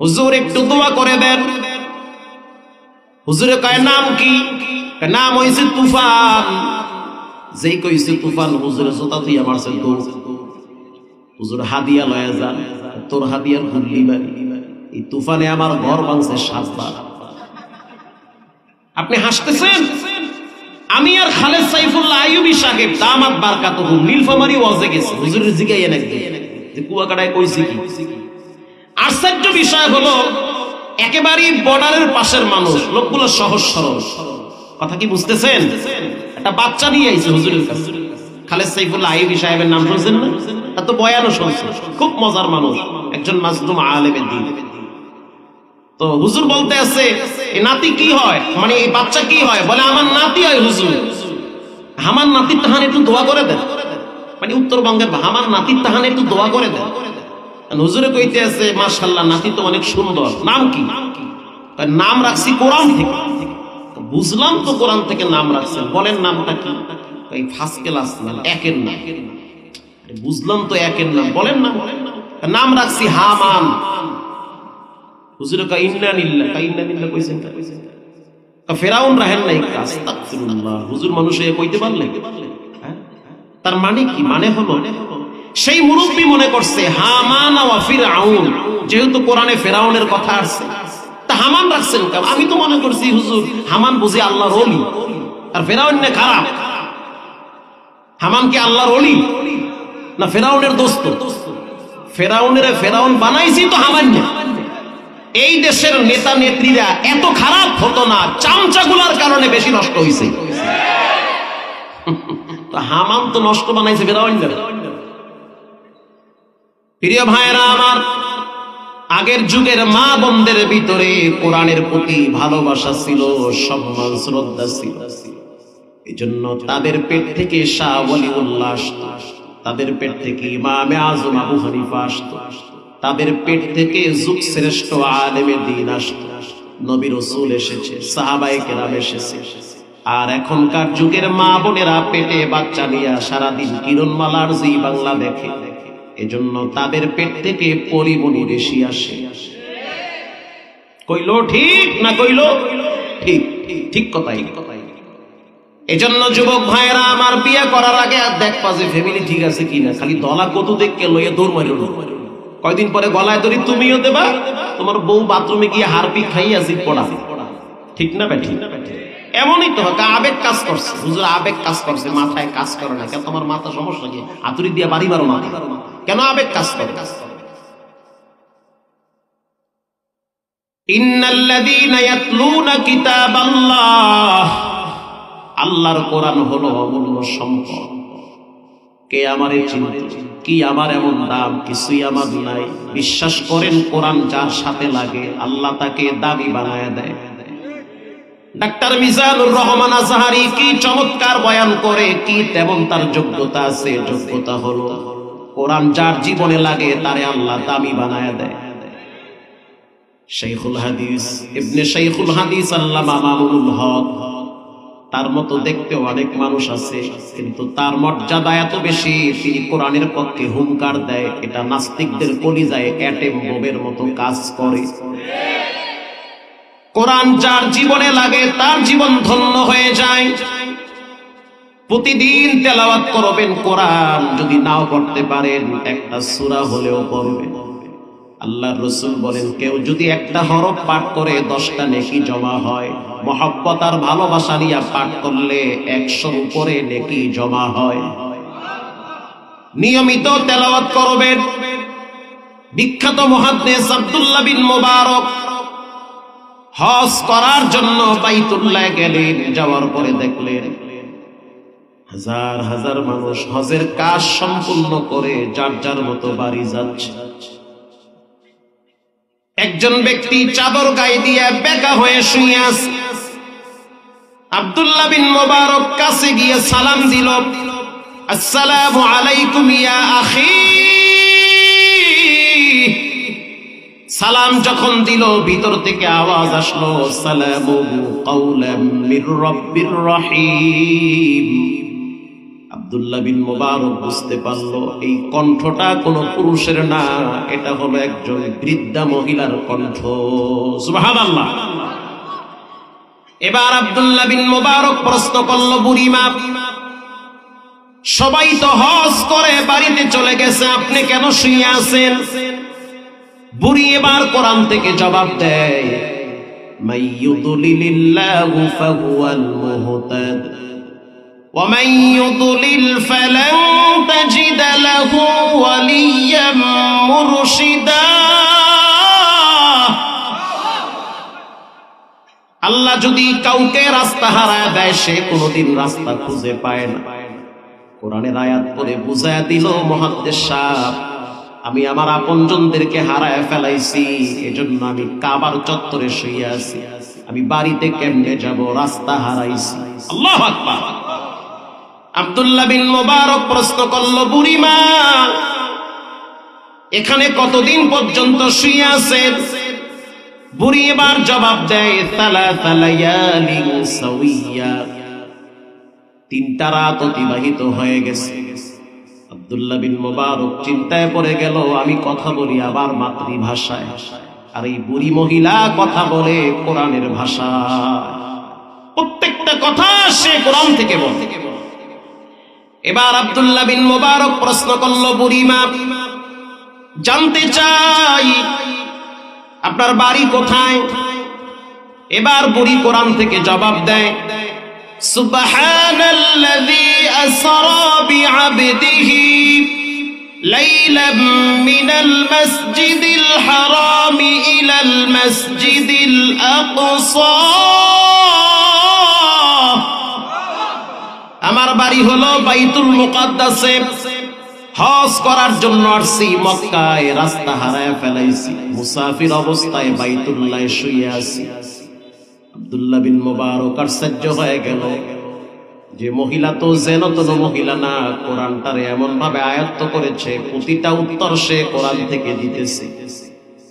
হুজুর, একটু দোয়া করে দেন। হুজুরে কয়, নাম কি? নাম হইছে তুফান। যেই কইছে তুফান, হুজুরে জোতা তুই আমার দৌড়। হুজুর হাদিয়া লয়ে যান, তোর হাদিয়ার ভুললি বাড়ি। এই তুফানে আমার ঘর ভাঙছে সাতবার। আপনি হাসতেছেন? আমি আর খালেদ সাইফুল্লাহ আইয়ুবী সাহেব, দামাত বারকাত নীলফামারি ওয়াজে গেছে। হুজুরের জিগাইয়া নাকি যে কুয়াকাটায় কইছি কি? আশ্চর্য বিষয় হলো, একেবারেই বর্ডারের পাশের মানুষ। লোকগুলো সহজ সরল। কথা কি বুঝতেছেন? একটা বাচ্চা নিয়ে আইছে হুজুরের কাছে। খালেদ সাইফুল্লাহ আইয়ুবী সাহেবের নাম শুনছেন না? তা তো বয়ানও শুনছে। খুব মজার মানুষ, একজন মাজলুম আলেমের দিন। তো হুজুর বলতে আছে নাতি কি হয়? মানে এই বাচ্চা কি হয়? বলে, আমার নাতি হয় হুজুর। আমার নাতির তাহান একটু দোয়া করে দেন। মানে উত্তরবঙ্গের আমার নাতির তাহান একটু দোয়া করে দেন। হুজুরে কইতে আছে নাতি তো অনেক সুন্দর। নাম কি? নাম রাখছি কোরআন থেকে। বুঝলাম তো কোরআন থেকে নাম বলেন নামটা কি? এই ফার্স্ট ক্লাস নাম, একের নাম। বুঝলাম তো একের নাম। বলেন না নাম রাখছি হামান। হুজুরে কা ইন্না কা ইন্না কইছেন কা ফেরাউন রাহেন নাই আস্তাগফিরুল্লাহ। হুজুর মানুষ কইতে হ্যাঁ? তার মানে কি? মানে হলো সেই মুরব্বী মনে করছে, হামান ওয়া যেহেতু কোরআনে ফেরাউনের কথা আসছে। তা হামান রাখছেন আমি তো মনে করছি, হুজুর, হামান বুঝি আল্লাহর ওলি। আর ফেরাউন না খারাপ হামান কি আল্লাহর ওলি? না ফেরাউনের দোস্ত? ফেরাউনের ফেরাউন বানাইছি তো হামান না। এই দেশের নেতা নেত্রীরা এত খারাপ হতো না, চামচাগুলার কারণে বেশি নষ্ট হয়েছে তো হামান তো নষ্ট বানাইছে ফেরাউন না। প্রিয় ভাইরা আমার, আগের যুগের মা বোনদের ভিতরে কোরআনের প্রতি ভালোবাসা ছিল, সম্মান, শ্রদ্ধা ছিল। এই জন্য তাদের পেট থেকে শাহ ওয়ালিউল্লাহ আসতো, তাদের পেট থেকে ইমামে আজম আবু হানিফা আসতো, তাদের পেট থেকে যুগ শ্রেষ্ঠ আলেমে দিন আসতো। নবী রসুল এসেছে সাহাবাই কেরাম এসেছে। আর এখনকার যুগের মা বোনেরা পেটে বাচ্চা নিয়ে সারাদিন কিরণমালার জি বাংলা দেখে এজন্য তাদের পেট থেকে পরিমণি বেশি আসে। কইলো ঠিক না কইলো? ঠিক ঠিক কথাই। এজন্য যুবক ভাইয়েরা, আমার বিয়ে করার আগে আর দেখবা যে ফ্যামিলি ঠিক আছে কিনা, খালি দলা কত দেখকে লইয়ে দৌড় মারিল। কয়দিন পরে গলায় ধরি, তুমিও দেবা? তোমার বউ বাথরুমে গিয়ে হারপি খাইয়া জিপ পড়া। ঠিক না ব্যাঠি? এমনই তো হোক আবেগ কাজ করছে। হুজুর আবেগ কাজ করছে, মাথায় কাজ করে না। কেন তোমার মাথা সমস্যা কি? আতুরি দিয়ে বাড়ি বারো মাথা কেন আবেগ কাজ করে? আল্লাহর কোরআন অমূল্য সম্পদ। কে আমারে কি আমার এমন দাম? কিছুই আমার নাই। বিশ্বাস করেন, কোরআন যার সাথে লাগে, আল্লাহ তাকে দাবি বানায় দেয়। ডাক্তার মিজানুর রহমান আজহারি কি চমৎকার বয়ান করে, কি তেমন তার যোগ্যতা আছে? যোগ্যতা হলো কোরআন যার জীবনে লাগে, তারে আল্লাহ দামি বানায় দেয়। শেখুল হাদিস, ইবনে শেখুল হাদিস আল্লামা মামুনুল হক। তার মতো দেখতে অনেক মানুষ আছে, কিন্তু তার মর্যাদা এত বেশি, তিনি কোরআনের পক্ষে হুঙ্কার দেয়, এটা নাস্তিকদের কলিজায় অ্যাটেম বোমের মতো কাজ করে। কোরআন যার জীবনে লাগে, তার জীবন ধন্য হয়ে যায়। প্রতিদিন তেলাওয়াত করবেন কোরআন, যদি নাও পড়তে পারেন, একটা সূরা হলেও পড়বেন আল্লাহ রসুল বলেন, কেউ যদি একটা হরফ পাঠ করে, দশটা নেকি জমা হয়। মহব্বত আর ভালোবাসা নিয়ে পাঠ করলে একশোর উপরে নেকি জমা হয়। নিয়মিত তেলাওয়াত করবেন। বিখ্যাত মহাদ্দেশ আব্দুল্লাহ বিন মোবারক হজ করার জন্য বাইতুল্লাহ গেলেন, যাওয়ার পরে দেখলেন হাজার হাজার মানুষ হজের কাজ সম্পূর্ণ করে যার যার মতো বাড়ি যাচ্ছে। একজন ব্যক্তি চাদর গায়ে দিয়ে বেকা হয়ে শুয়ে আছে। আব্দুল্লাহ বিন মোবারক কাছে গিয়ে সালাম দিল, আসসালামু আলাইকুম ইয়া আখি। সালাম যখন দিল, ভিতর থেকে আওয়াজ আসলো সালামু কাউলাম মির রাব্বির রহিম। আবদুল্লাহ বিন মোবারক বুঝতে পারল, এই কণ্ঠটা কোন পুরুষের না, এটা হলো একজন বৃদ্ধা মহিলার কণ্ঠ। সুবহানাল্লাহ। এবার আবদুল্লাহ বিন মোবারক প্রশ্ন করল, বুড়িমা, সবাই তো হস করে, বাড়িতে চলে গেছে, আপনি কেন শুয়ে আছেন? বুড়ি এবার কোরআন থেকে জবাব দেয় মাইয়ুদুলিল্লাহু ফাহুয়াল মুহতাদ। ومن يضلل فلن تجد له وليا مرشدا আল্লাহ যদি কাউকে রাস্তা হারায় দেয় সে কোনোদিন রাস্তা খুঁজে পায় না কোরআনের আয়াত করে বুঝায় দিল মহাদ্দেশ সাহ আমি আমার আপনজনদেরকে হারায় ফেলাইছি এজন্য আমি কাবার চত্বরে শুয়ে আছি আমি বাড়িতে কেমনে যাব রাস্তা হারাইছি আল্লাহ আকবার আব্দুল্লাহ বিন মোবারক প্রশ্ন করল বুড়িমা এখানে কতদিন পর্যন্ত শুয়ে আছেন? বুড়ি এবার জবাব দেয় তালা তালায়ালিন তিনটা রাত অতিবাহিত হয়ে গেছে। আব্দুল্লাহ বিন মোবারক চিন্তায় পড়ে গেল, আমি কথা বলি আবার মাতৃভাষায়। আর এই বুড়ি মহিলা কথা বলে কোরআনের ভাষা প্রত্যেকটা কথা সে কোরআন থেকে বলে। এবার আব্দুল্লাহ বিন মোবারক প্রশ্ন করল বুড়িমা জানতে চাই আপনার বাড়ি কোথায় এবার বুড়ি কোরআন থেকে জবাব দেয় سبحان الذي أسرى بعبده ليلا من المسجد الحرام إلى المسجد الأقصى আমার বাড়ি হলো বাইতুল মুকাদ্দাসে। হজ করার জন্য আসছি, মক্কায় রাস্তা হারায় ফেলাইছি। মুসাফির অবস্থায় বাইতুল্লাহ শুয়ে আছি। আব্দুল্লাহ বিন মোবারক আশ্চর্য হয়ে গেল। যে মহিলা তো যেন তো মহিলা না, কোরআনটারে এমন ভাবে আয়ত্ত করেছে, প্রতিটা উত্তর সে কোরআন থেকে দিতেছে।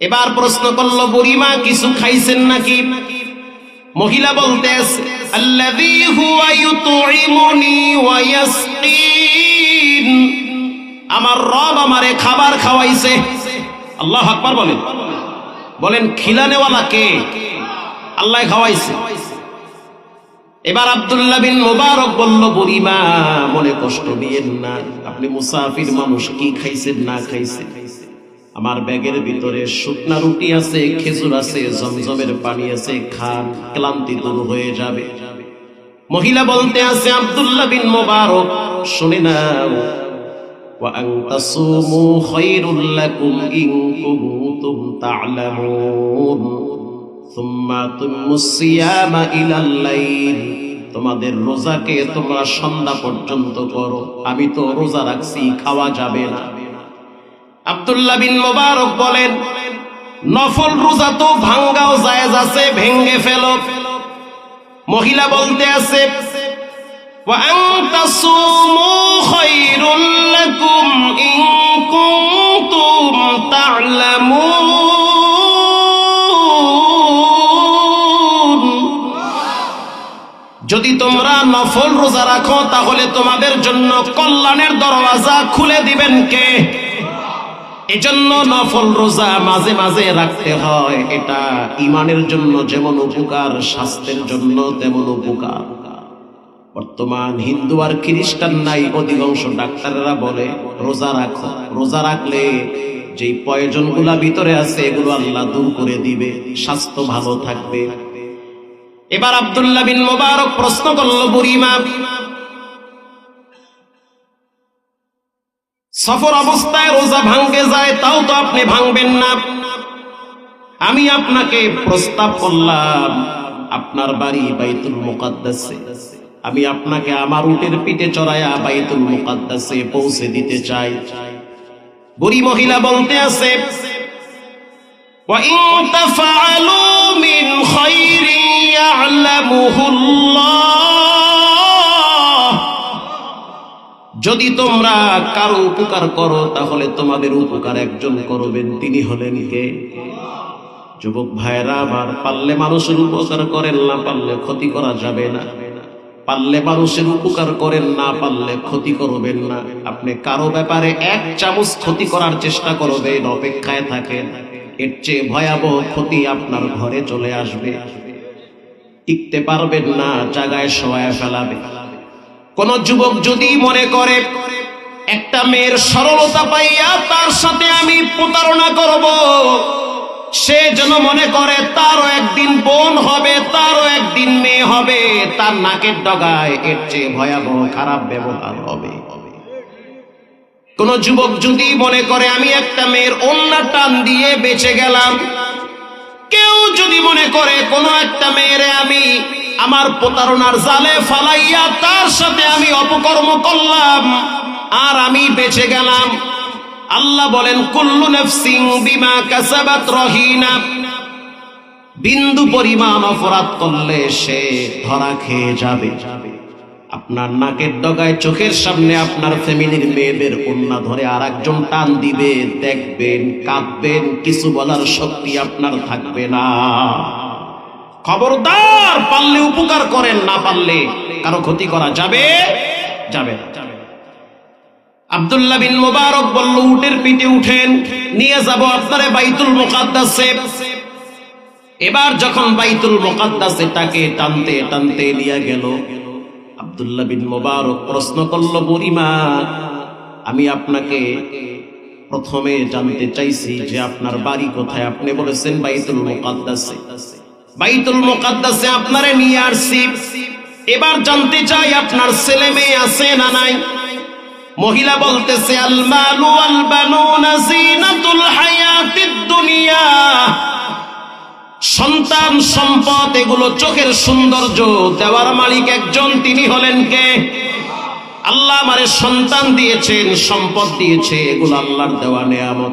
এবার প্রশ্ন করল, বুড়িমা, কিছু খাইছেন নাকি? মহিলা বলতে আল্লাযী হুয়া ইউতঈমুনি ওয়া ইয়াসকিন। আমার রব আমারে খাবার খাওয়াইছে। আল্লাহ আকবার বলেন। বলেন, খিলানেওয়ালা কে? আল্লাহ খাওয়াইছে। এবার আব্দুল্লাহ বিন মোবারক বলল, বুড়িমা, মনে কষ্ট নিয়েন না। আপনি মুসাফির মানুষ, কি খাইছেন, না খাইছেন? আমার ব্যাগের ভিতরে শুকনা রুটি আছে, খেজুর আছে, জমজমের পানি আছে খান ক্লান্তি দূর হয়ে যাবে। মহিলা বলতে আছে, আব্দুল্লাহ বিন মোবারক, শুনে নাও। তোমাদের রোজাকে তোমরা সন্ধ্যা পর্যন্ত করো। আমি তো রোজা রাখছি, খাওয়া যাবে না। আবদুল্লাহ বিন মোবারক বলেন, নফল রোজা তো ভাঙ্গাও জায়েজ আছে, ভেঙ্গে ফেল। মহিলা বলতে আছে যদি তোমরা নফল রোজা রাখো, তাহলে তোমাদের জন্য কল্যাণের দরওয়াজা খুলে দিবেন কে? এজন্য নফল রোজা মাঝে মাঝে রাখতে হয়। এটা ইমানের জন্য যেমন উপকার, স্বাস্থ্যের জন্য তেমন উপকার। বর্তমান হিন্দু আর খ্রিস্টান নাই, অধিকাংশ ডাক্তাররা বলে, রোজা রাখো। রোজা রাখলে যেই প্রয়োজনগুলা ভিতরে আছে, এগুলো আল্লাহ দূর করে দিবে, স্বাস্থ্য ভালো থাকবে। এবার আব্দুল্লাহ বিন মোবারক প্রশ্ন করল বুড়িমা সফর অবস্থায় রোজা ভাঙ্গে যায় তাও তো আপনি ভাঙবেন না আমি আপনাকে প্রস্তাব করলাম আপনার বাড়ি বাইতুল মুকাদ্দাসে আমি আপনাকে আমার উটের পিঠে চড়াইয়া বাইতুল মুকাদ্দাসে পৌঁছে দিতে চাই বুড়ি মহিলা বলতে আছে وَإِن تَفْعَلُوا مِنْ خَيْرٍ يَعْلَمُهُ اللَّهُ যদি তোমরা কারও উপকার করো, তাহলে তোমাদের উপকার একজন করবেন। তিনি হলেন কে? যুবক ভাইরা আমার পারলে মানুষের উপকার করেন, না পারলে ক্ষতি করা যাবে না। পারলে মানুষের উপকার করেন, না পারলে ক্ষতি করবেন না। আপনি কারও ব্যাপারে এক চামচ ক্ষতি করার চেষ্টা করবেন, অপেক্ষায় থাকেন। এর চেয়ে ভয়াবহ ক্ষতি আপনার ঘরে চলে আসবে। টিকতে পারবেন না, জায়গায় সবাই ফেলাবে। কোন যুবক যদি মনে করে, একটা মেয়ের সরলতা পাইয়া তার সাথে আমি প্রতারণা করব সে যেন মনে করে, তারও একদিন বোন হবে, তারও একদিন মেয়ে হবে, তার নাকের ডগায় এর চেয়ে ভয়াবহ খারাপ ব্যবহার হবে কোন যুবক যদি মনে করে, আমি একটা মেয়ের অন্য টান দিয়ে বেঁচে গেলাম কেউ যদি মনে করে, কোন একটা মেয়েরে আমি আমার প্রতারণার জালে ফালাইয়া তার সাথে আমি অপকর্ম করলাম, আর আমি বেঁচে গেলাম। আল্লাহ বলেন, কুল্লু নফসিং বিমা কাসাবাত রহিনা। বিন্দু পরিমাণ অপরাধ করলে সে ধরা খেয়ে যাবে। আপনার নাকের ডগায় চোখের সামনে আপনার ফ্যামিলির মেয়েদের কন্যা ধরে আর একজন টান দিবে, দেখবেন, কাঁদবেন, কিছু বলার শক্তি আপনার থাকবে না। খবরদার, পারলে উপকার করেন, না পারলে কারও ক্ষতি করা যাবে যাবে আব্দুল্লাহ বিন মুবারক বলল, উটের পিঠে উঠেন, নিয়ে যাব আপনারে বাইতুল মুকাদ্দাসে। এবার যখন বাইতুল মুকাদ্দাসে তাকে টানতে টানতে নিয়ে গেল, আব্দুল্লাহ বিন মুবারক প্রশ্ন করল, বুড়িমা, আমি আপনাকে প্রথমে জানতে চাইছি যে আপনার বাড়ি কোথায়? আপনি বলেছেন বাইতুল মুকাদ্দাসে। বাইতুল মুকাদ্দাসে আপনারে নিয়ে আসছি। এবার জানতে চাই আপনার ছেলে মেয়ে আছে না নাই? মহিলা বলতেছে আল মালু আল বানুনা জিনাতুল হায়াতিদ দুনিয়া। সন্তান সম্পদ, এগুলো চোখের সৌন্দর্য। দেওয়ার মালিক একজন, তিনি হলেন কে? আল্লাহ আমারে সন্তান দিয়েছেন, সম্পদ দিয়েছে, এগুলো আল্লাহর দেওয়া নেয়ামত।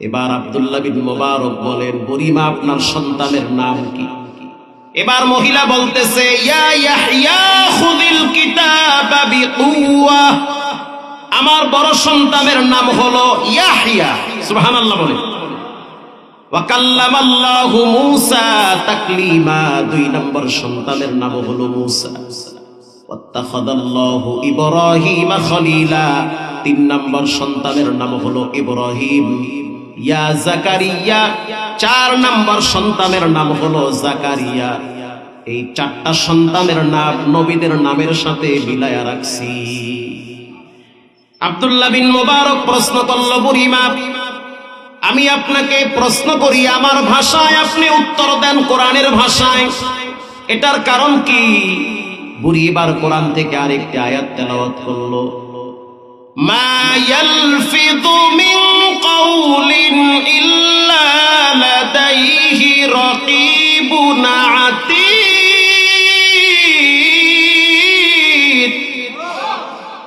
এবার আব্দুল্লাহ বিন মোবারক বলেন গরিমা আপনার সন্তানের নাম কি? এবার মহিলা বলতেছে, ইয়া আমার বড় সন্তানের নাম হলো বলে দুই নম্বর সন্তানের নাম তিন নম্বর সন্তানের নাম হলো ইব্রাহিম। ইয়া জাকারিয়া, চার নম্বর সন্তানের নাম হলো জাকারিয়া। এই চারটা সন্তানের নাম নবীদের নামের সাথে রাখছি। আব্দুল্লাহ বিন মোবারক প্রশ্ন করল বুড়িমা আমি আপনাকে প্রশ্ন করি, আমার ভাষায় আপনি উত্তর দেন কোরআনের ভাষায়। এটার কারণ কি? বুড়ি এবার কোরআন থেকে আরেকটি আয়াত তেলাওয়াত করল, মা মিন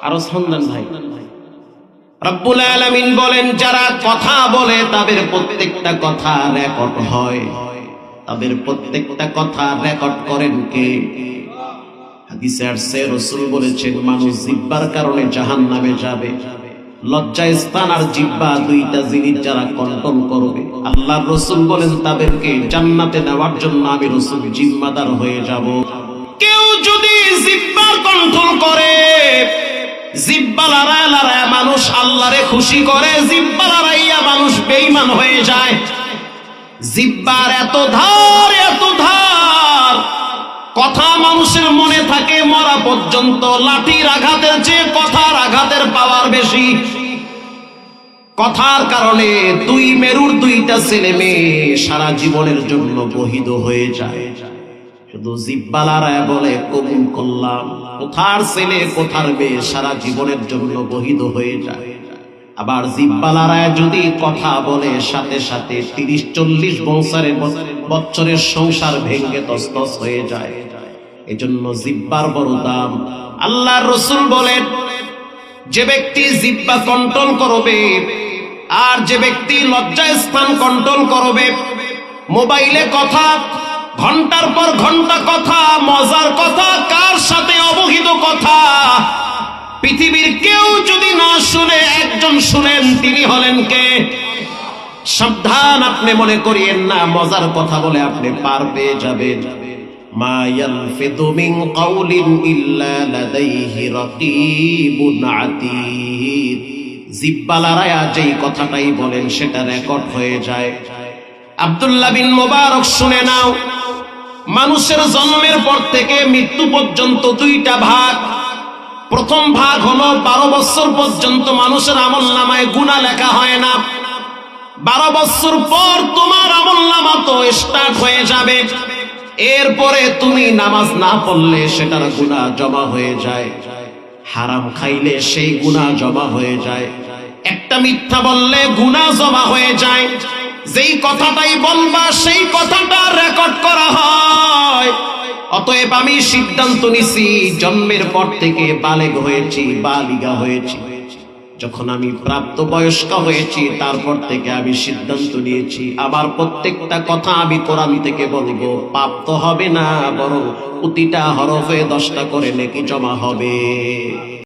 আরও সন্ধান ভাই। রব্বুল আলামিন বলেন যারা কথা বলে তাদের প্রত্যেকটা কথা রেকর্ড হয়। তাদের প্রত্যেকটা কথা রেকর্ড করেন কে? হাদিসে আসছে রাসূল বলেছেন মানুষ জিব্বার কারণে জাহান্নামে যাবে। লজ্জা স্থান আর জিব্বা দুইটা জিনিস যারা করবে। আল্লাহর রাসূল বলেন, তাদেরকে জান্নাতে জন্য আমি রাসূল জিম্মাদার হয়ে যাব। কেউ যদি জিব্বার কন্ট্রোল করে জিব্বা লড়ায় লড়ায় মানুষ আল্লাহরে খুশি করে জিব্বা লড়াইয়া মানুষ বেইমান হয়ে যায়। জিব্বার এত ধার এত ধার। কথা মানুষের মনে থাকে, মরা পর্যন্ত লাঠির আঘাতের চেয়ে কথার আঘাতের পাওয়ার বেশি। কথার কারণে দুই মেরুর দুইটা ছেলে মেয়ে সারা জীবনের জন্য বহিদ হয়ে যায়। শুধু জিব্বালারায় বলে, কবুল করলাম। কোথার ছেলে, কোথার মেয়ে সারা জীবনের জন্য বহিদ হয়ে যায়। আবার জিব্বালারায় যদি কথা বলে, সাথে সাথে তিরিশ, চল্লিশ বছরের বছরের সংসার ভেঙ্গে তস্তস হয়ে যায়। এজন্য জিব্বার বড় দাম। আল্লাহর রসুল বলেন যে ব্যক্তি জিব্বা কন্ট্রোল করবে, আর যে ব্যক্তি লজ্জা স্থান কন্ট্রোল করবে, মোবাইলে কথা, ঘণ্টার পর ঘণ্টা কথা, মজার কথা, কার সাথে অবহিত কথা, পৃথিবীর কেউ যদি না শুনে, একজন শুনেন, তিনি হলেন কে? সাবধান আপনি মনে করিয়েন না, মজার কথা বলে আপনি পার পেয়ে যাবেন। মা ইয়ালফিদু মিন কাউলিন ইল্লা লাদাইহি রাকিবুন আতীদ। জিব্বালারায়া যেই কথাটাই বলেন, সেটা রেকর্ড হয়ে যায়। আব্দুল্লাহ বিন মোবারক শুনে নাও, মানুষের জন্মের পর থেকে মৃত্যু পর্যন্ত দুইটা ভাগ। প্রথম ভাগ হলো বারো বছর পর্যন্ত মানুষের আমল নামায় গুণা লেখা হয় না। বারো বছর পর তোমার আমল নামা তো স্টার্ট হয়ে যাবে। এরপরে তুমি নামাজ না পড়লে সেটার গুণা জমা হয়ে যায়। হারাম খাইলে সেই গুণা জমা হয়ে যায়। একটা মিথ্যা বললে গুণা জমা হয়ে যায়। যেই কথাটাই বলবা সেই কথাটা রেকর্ড করা হয়। অতএব আমি সিদ্ধান্ত নিছি, জন্মের পর থেকে বালেগ হয়েছি, বালিগা হয়েছি। যখন আমি প্রাপ্ত বয়স্ক হয়েছি, তারপর থেকে আমি সিদ্ধান্ত নিয়েছি, আমার প্রত্যেকটা কথা আমি কোরআন থেকে বলব। পাপ তো হবে না, বরং প্রতিটা হরফে দশটা করে নাকি জমা হবে।